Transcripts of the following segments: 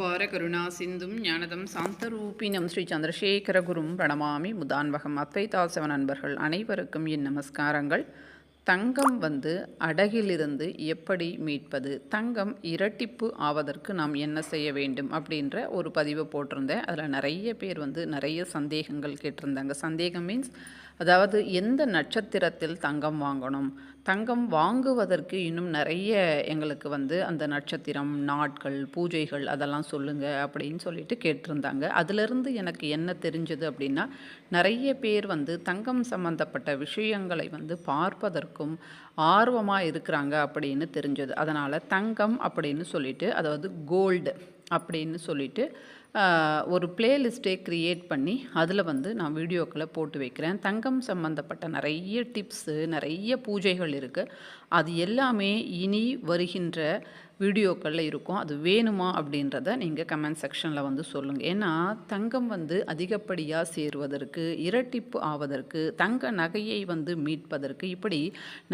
அபார கருணா சிந்தும் ஞானதம் சாந்தரூபினம் ஸ்ரீ சந்திரசேகரகுரும் பிரணமாமி முதான்வகம் அத்வைதாசவன் அன்பர்கள் அனைவருக்கும் என் நமஸ்காரங்கள். தங்கம் வந்து அடகிலிருந்து எப்படி மீட்பது? தங்கம் இரட்டிப்பு ஆவதற்கு நாம் என்ன செய்ய வேண்டும்? அப்படின்ற ஒரு பதிவை போட்டிருந்தேன். அதில் நிறைய பேர் வந்து நிறைய சந்தேகங்கள் கேட்டிருந்தாங்க. சந்தேகம் மீன்ஸ் அதாவது எந்த நட்சத்திரத்தில் தங்கம் வாங்கணும்? தங்கம் வாங்குவதற்கு இன்னும் நிறைய எங்களுக்கு வந்து அந்த நட்சத்திரம் நாட்கள் பூஜைகள் அதெல்லாம் சொல்லுங்கள் அப்படின்னு சொல்லிட்டு கேட்டிருந்தாங்க. அதிலிருந்து எனக்கு என்ன தெரிஞ்சது அப்படின்னா நிறைய பேர் வந்து தங்கம் சம்பந்தப்பட்ட விஷயங்களை வந்து பார்ப்பதற்கும் ஆர்வமாக இருக்கிறாங்க அப்படின்னு தெரிஞ்சது. அதனால் தங்கம் அப்படின்னு சொல்லிட்டு அதாவது கோல்டு அப்படின்னு சொல்லிட்டு ஒரு பிளேலிஸ்ட்டே க்ரியேட் பண்ணி அதில் வந்து நான் வீடியோக்களை போட்டு வைக்கிறேன். தங்கம் சம்மந்தப்பட்ட நிறைய டிப்ஸு நிறைய பூஜைகள் இருக்குது அது எல்லாமே இனி வருகின்ற வீடியோக்களில் இருக்கும். அது வேணுமா அப்படின்றத நீங்கள் கமெண்ட் செக்ஷனில் வந்து சொல்லுங்கள் ஏன்னா தங்கம் வந்து அதிகப்படியாக சேருவதற்கு இரட்டிப்பு ஆவதற்கு தங்க நகையை வந்து மீட்பதற்கு இப்படி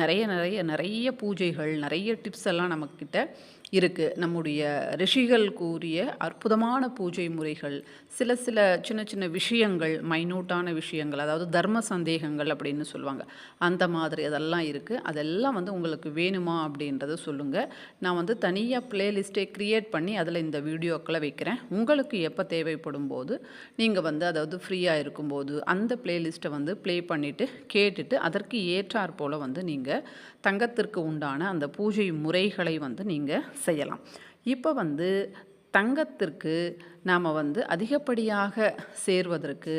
நிறைய நிறைய நிறைய பூஜைகள் நிறைய டிப்ஸ் எல்லாம் நம்மக்கிட்ட இருக்குது நம்முடைய ரிஷிகள் கூறிய அற்புதமான பூஜை முறைகள் சில சில சின்ன சின்ன விஷயங்கள் மைனூட்டான விஷயங்கள் அதாவது தர்ம சந்தேகங்கள் அப்படின்னு சொல்லுவாங்க. அந்த மாதிரி அதெல்லாம் இருக்குது அதெல்லாம் வந்து உங்களுக்கு வேணுமா அப்படின்றத சொல்லுங்கள் நான் வந்து தனியாக ப்ளேலிஸ்ட்டே க்ரியேட் பண்ணி அதில் இந்த வீடியோக்களை வைக்கிறேன். உங்களுக்கு எப்போ தேவைப்படும் போது நீங்கள் வந்து அதாவது ஃப்ரீயாக இருக்கும்போது அந்த ப்ளேலிஸ்ட்டை வந்து ப்ளே பண்ணிவிட்டு கேட்டுட்டு அதற்கு ஏற்றாற்போல் வந்து நீங்கள் தங்கத்திற்கு உண்டான அந்த பூஜை முறைகளை வந்து நீங்கள் செய்யலாம். இப்போ வந்து தங்கத்திற்கு நாம் வந்து அதிகப்படியாக சேர்வதற்கு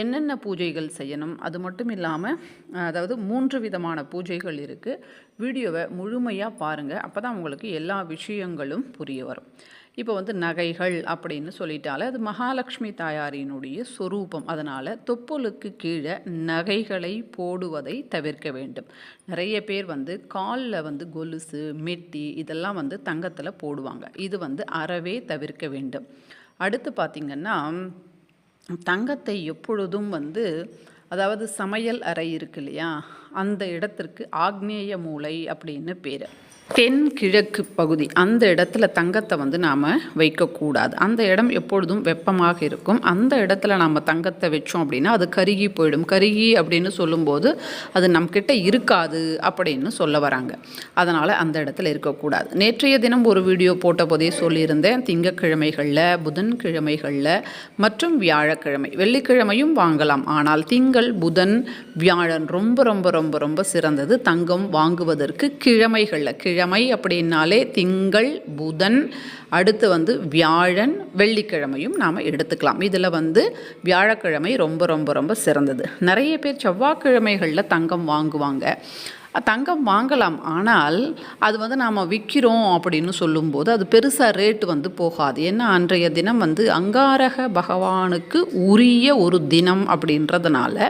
என்னென்ன பூஜைகள் செய்யணும்? அது மட்டும் இல்லாமல் அதாவது மூன்று விதமான பூஜைகள் இருக்குது வீடியோவை முழுமையாக பாருங்கள் அப்போ தான் உங்களுக்கு எல்லா விஷயங்களும் புரிய வரும். இப்போ வந்து நகைகள் அப்படின்னு சொல்லிட்டாலே அது மகாலட்சுமி தாயாரினுடைய சொரூபம். அதனால் தொப்புளுக்கு கீழே நகைகளை போடுவதை தவிர்க்க வேண்டும். நிறைய பேர் வந்து காலில் வந்து கொலுசு மெட்டி இதெல்லாம் வந்து தங்கத்தில் போடுவாங்க. இது வந்து அறவே தவிர்க்க வேண்டும். அடுத்து பார்த்திங்கன்னா தங்கத்தை எப்பொழுதும் வந்து அதாவது சமையல் அறை இருக்கு இல்லையா அந்த இடத்திற்கு ஆக்னேய மூலை அப்படின்னு பேர். தென் கிழக்கு பகுதி அந்த இடத்துல தங்கத்தை வந்து நாம் வைக்கக்கூடாது. அந்த இடம் எப்பொழுதும் வெப்பமாக இருக்கும். அந்த இடத்துல நாம் தங்கத்தை வச்சோம் அப்படின்னா அது கருகி போயிடும். கருகி அப்படின்னு சொல்லும்போது அது நம்மக்கிட்ட இருக்காது அப்படின்னு சொல்ல வராங்க. அதனால் அந்த இடத்துல இருக்கக்கூடாது. நேற்றைய தினம் ஒரு வீடியோ போட்ட போதே சொல்லியிருந்தேன் திங்கக்கிழமைகளில் புதன்கிழமைகளில் மற்றும் வியாழக்கிழமை. வெள்ளிக்கிழமையும் வாங்கலாம். ஆனால் திங்கள் புதன் வியாழன் ரொம்ப ரொம்ப ரொம்ப ரொம்ப சிறந்தது தங்கம் வாங்குவதற்கு கிழமைகளில் கிழ கிழமை அப்படின்னாலே திங்கள் புதன் அடுத்து வந்து வியாழன் வெள்ளிக்கிழமையும் நாம் எடுத்துக்கலாம். இதில் வந்து வியாழக்கிழமை ரொம்ப ரொம்ப ரொம்ப சிறந்தது. நிறைய பேர் செவ்வாய்க்கிழமைகளில் தங்கம் வாங்குவாங்க. தங்கம் வாங்கலாம். ஆனால் அது வந்து நாம் விற்கிறோம் அப்படின்னு சொல்லும்போது அது பெருசாக ரேட்டு வந்து போகாது. ஏன்னா அன்றைய தினம் வந்து அங்காரக பகவானுக்கு உரிய ஒரு தினம் அப்படின்றதுனால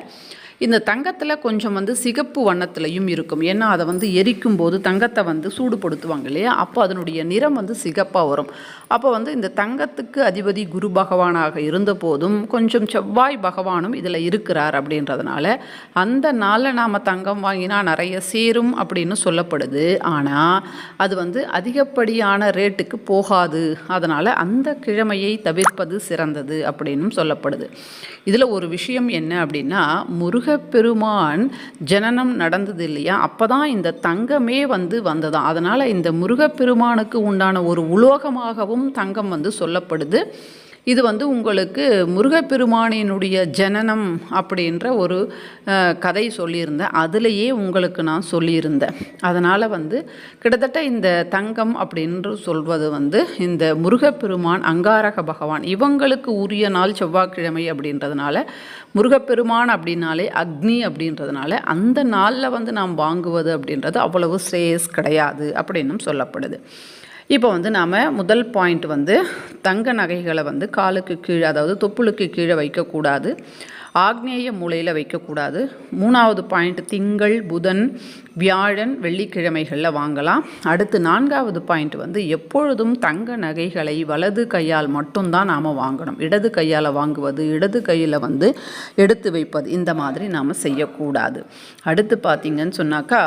இந்த தங்கத்தில் கொஞ்சம் வந்து சிகப்பு வண்ணத்துலையும் இருக்கும். ஏன்னா அதை வந்து எரிக்கும் போது தங்கத்தை வந்து சூடுபடுத்துவாங்க இல்லையா? அப்போ அதனுடைய நிறம் வந்து சிகப்பாக வரும். அப்போ வந்து இந்த தங்கத்துக்கு அதிபதி குரு பகவானாக இருந்த போதும் கொஞ்சம் செவ்வாய் பகவானும் இதில் இருக்கிறார் அப்படின்றதுனால அந்த நாளில் நாம் தங்கம் வாங்கினா நிறைய சேரும் அப்படின்னு சொல்லப்படுது. ஆனால் அது வந்து அதிகப்படியான ரேட்டுக்கு போகாது. அதனால் அந்த கிழமையை தவிர்ப்பது சிறந்தது அப்படின்னும் சொல்லப்படுது. இதில் ஒரு விஷயம் என்ன அப்படின்னா முருகப்பெருமான் ஜனனம் நடந்தது இல்லையா? அப்போ தான் இந்த தங்கமே வந்து வந்ததாம். அதனால் இந்த முருகப்பெருமானுக்கு உண்டான ஒரு உலோகமாகவும் தங்கம் வந்து சொல்லப்படுது. இது வந்து உங்களுக்கு முருகப்பெருமானினுடைய ஜனனம் அப்படின்ற ஒரு கதை சொல்லியிருந்தேன். அதுலேயே உங்களுக்கு நான் சொல்லியிருந்தேன். அதனால் வந்து கிட்டத்தட்ட இந்த தங்கம் அப்படின்று சொல்வது வந்து இந்த முருகப்பெருமான் அங்காரக பகவான் இவங்களுக்கு உரிய நாள் செவ்வாய்க்கிழமை அப்படின்றதுனால முருகப்பெருமான் அப்படின்னாலே அக்னி அப்படின்றதுனால அந்த நாளில் வந்து நாம் வாங்குவது அப்படின்றது அவ்வளவு ஸ்ரேயஸ் கிடையாது அப்படின்னும் சொல்லப்படுது. இப்போ வந்து நாம் முதல் பாயிண்ட் வந்து தங்க நகைகளை வந்து காலுக்கு கீழே அதாவது தொப்புளுக்கு கீழே வைக்கக்கூடாது. ஆக்னேய மூலையில் வைக்கக்கூடாது. மூணாவது பாயிண்ட் திங்கள் புதன் வியாழன் வெள்ளிக்கிழமைகளில் வாங்கலாம். அடுத்து நான்காவது பாயிண்ட் வந்து எப்பொழுதும் தங்க நகைகளை வலது கையால் மட்டும்தான் நாம் வாங்கணும். இடது கையால் வாங்குவது இடது கையில் வந்து எடுத்து வைப்பது இந்த மாதிரி நாம் செய்யக்கூடாது. அடுத்து பார்த்திங்கன்னு சொன்னாக்கா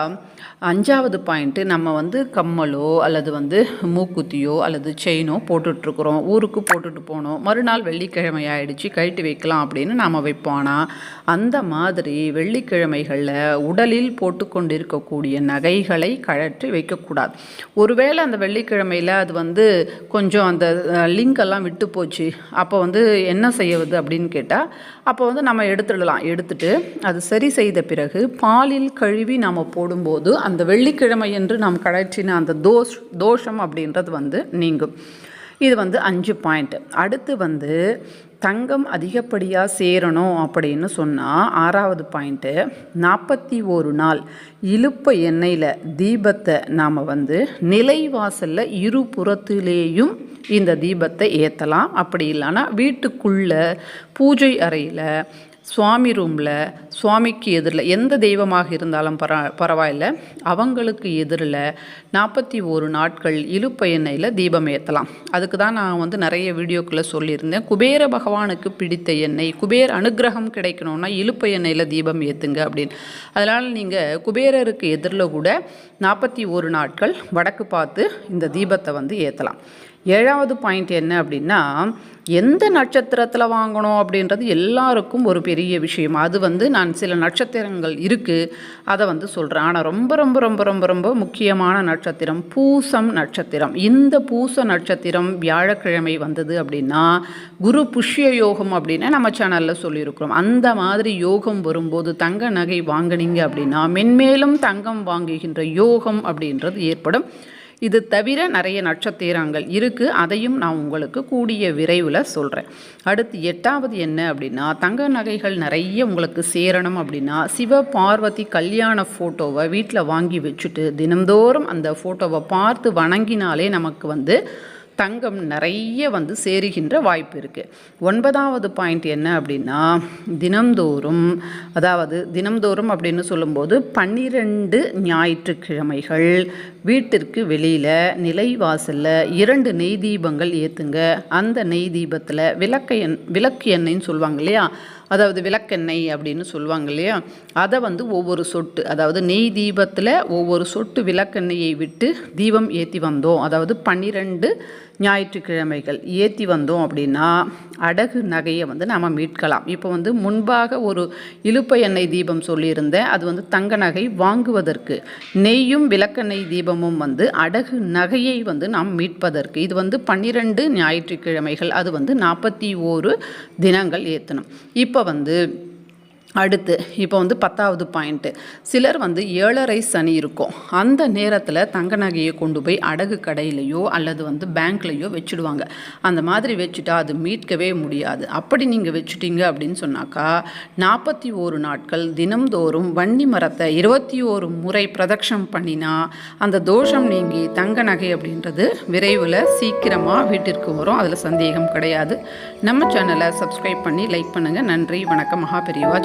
அஞ்சாவது பாயிண்ட்டு நம்ம வந்து கம்மலோ அல்லது வந்து மூக்குத்தியோ அல்லது செயினோ போட்டுட்ருக்குறோம். ஊருக்கு போட்டுட்டு போனோம். மறுநாள் வெள்ளிக்கிழமை ஆயிடுச்சு கழட்டி வைக்கலாம் அப்படின்னு நாம் வைப்போம். ஆனால் அந்த மாதிரி வெள்ளிக்கிழமைகளில் உடலில் போட்டுக்கொண்டு இருக்கக்கூடிய நகைகளை கழற்றி வைக்கக்கூடாது. ஒருவேளை அந்த வெள்ளிக்கிழமையில் அது வந்து கொஞ்சம் அந்த லிங்க் எல்லாம் விட்டு போச்சு. அப்போ வந்து என்ன செய்யவது அப்படின்னு கேட்டால் அப்போ வந்து நம்ம எடுத்துடலாம். எடுத்துட்டு அது சரி செய்த பிறகு பாலில் கழுவி நாம் போடும்போது அந்த அந்த வெள்ளிக்கிழமை என்று நாம் கழற்றின அந்த தோஷ் தோஷம் அப்படின்றது வந்து நீங்கும். இது வந்து அஞ்சு பாயிண்ட் அடுத்து வந்து தங்கம் அதிகப்படியாக சேரணும் அப்படின்னு சொன்னால் ஆறாவது பாயிண்ட்டு நாற்பத்தி ஒரு நாள் இழுப்ப எண்ணெயில் தீபத்தை நாம் வந்து நிலைவாசலில் இருபுறத்திலேயும் இந்த தீபத்தை ஏற்றலாம் அப்படி இல்லைன்னா வீட்டுக்குள்ளே பூஜை அறையில் சுவாமி ரூமில் சுவாமிக்கு எதிரில் எந்த தெய்வமாக இருந்தாலும் பர பரவாயில்ல. அவங்களுக்கு எதிரில் நாற்பத்தி ஒரு நாட்கள் இழுப்ப தீபம் ஏற்றலாம் அதுக்கு தான் நான் வந்து நிறைய வீடியோக்குள்ளே சொல்லியிருந்தேன். குபேர பகவானுக்கு பிடித்த எண்ணெய் குபேர் அனுகிரகம் கிடைக்கணும்னா இழுப்ப எண்ணெயில் தீபம் ஏற்றுங்க அப்படின்னு. அதனால் நீங்கள் குபேரருக்கு எதிரில் கூட நாற்பத்தி ஒரு நாட்கள் வடக்கு பார்த்து இந்த தீபத்தை வந்து ஏற்றலாம் ஏழாவது பாயிண்ட் என்ன அப்படின்னா எந்த நட்சத்திரத்தில் வாங்கணும் அப்படின்றது எல்லாருக்கும் ஒரு பெரிய விஷயம். அது வந்து நான் சில நட்சத்திரங்கள் இருக்குது அதை வந்து சொல்கிறேன் ஆனால் ரொம்ப ரொம்ப ரொம்ப ரொம்ப ரொம்ப முக்கியமான நட்சத்திரம் பூசம் நட்சத்திரம். இந்த பூச நட்சத்திரம் வியாழக்கிழமை வந்தது அப்படின்னா குரு புஷ்ய யோகம் அப்படின்னு நம்ம சேனலில் சொல்லியிருக்கிறோம். அந்த மாதிரி யோகம் வரும்போது தங்க நகை வாங்கினீங்க அப்படின்னா மென்மேலும் தங்கம் வாங்குகின்ற யோகம் அப்படின்றது ஏற்படும். இது தவிர நிறைய நட்சத்திரங்கள் இருக்குது அதையும் நான் உங்களுக்கு கூடிய விரைவில் சொல்கிறேன் அடுத்து எட்டாவது என்ன அப்படின்னா தங்க நகைகள் நிறைய உங்களுக்கு சேரணும் அப்படின்னா சிவ பார்வதி கல்யாண ஃபோட்டோவை வீட்டில் வாங்கி வச்சுட்டு தினந்தோறும் அந்த ஃபோட்டோவை பார்த்து வணங்கினாலே நமக்கு வந்து தங்கம் நிறைய வந்து சேருகின்ற வாய்ப்பு இருக்குது ஒன்பதாவது பாயிண்ட் என்ன அப்படின்னா தினம்தோறும் அதாவது தினம்தோறும் அப்படின்னு சொல்லும்போது பன்னிரெண்டு ஞாயிற்றுக்கிழமைகள் வீட்டிற்கு வெளியில் நிலைவாசலில் இரண்டு நெய் தீபங்கள் ஏற்றுங்க அந்த நெய் தீபத்தில் விளக்க எண் விளக்கு எண்ணெய்ன்னு சொல்லுவாங்க இல்லையா? அதாவது விளக்கெண்ணெய் அப்படின்னு சொல்லுவாங்க இல்லையா? அதை வந்து ஒவ்வொரு சொட்டு அதாவது நெய் தீபத்தில் ஒவ்வொரு சொட்டு விளக்கெண்ணெயை விட்டு தீபம் ஏற்றி வந்தோம். அதாவது பன்னிரெண்டு ஞாயிற்றுக்கிழமைகள் ஏற்றி வந்தோம் அப்படின்னா அடகு நகையை வந்து நாம் மீட்கலாம். இப்போ வந்து முன்பாக ஒரு இழுப்ப எண்ணெய் தீபம் சொல்லியிருந்தேன். அது வந்து தங்க நகை வாங்குவதற்கு நெய்யும் விளக்கெண்ணெய் தீபமும் வந்து அடகு நகையை வந்து நாம் மீட்பதற்கு. இது வந்து பன்னிரெண்டு ஞாயிற்றுக்கிழமைகள் அது வந்து நாற்பத்தி ஓரு தினங்கள் ஏற்றணும் இப்போ வந்து அடுத்து இப்போ வந்து பத்தாவது பாயிண்ட்டு சிலர் வந்து ஏழரை சனி இருக்கும். அந்த நேரத்தில் தங்க நகையை கொண்டு போய் அடகு கடையிலையோ அல்லது வந்து பேங்க்லேயோ வச்சுடுவாங்க. அந்த மாதிரி வச்சுட்டா அது மீட்கவே முடியாது. அப்படி நீங்கள் வச்சுட்டீங்க அப்படின்னு சொன்னாக்கா நாற்பத்தி ஓரு நாட்கள் தினம்தோறும் வன்னி மரத்தை இருபத்தி ஓரு முறை பிரதட்சம் பண்ணினா அந்த தோஷம் நீங்கி தங்க நகை அப்படின்றது விரைவில் சீக்கிரமாக வீட்டிற்கு வரும். அதில் சந்தேகம் கிடையாது. நம்ம சேனலை சப்ஸ்கிரைப் பண்ணி லைக் பண்ணுங்கள் நன்றி வணக்கம். மகா பெரியவா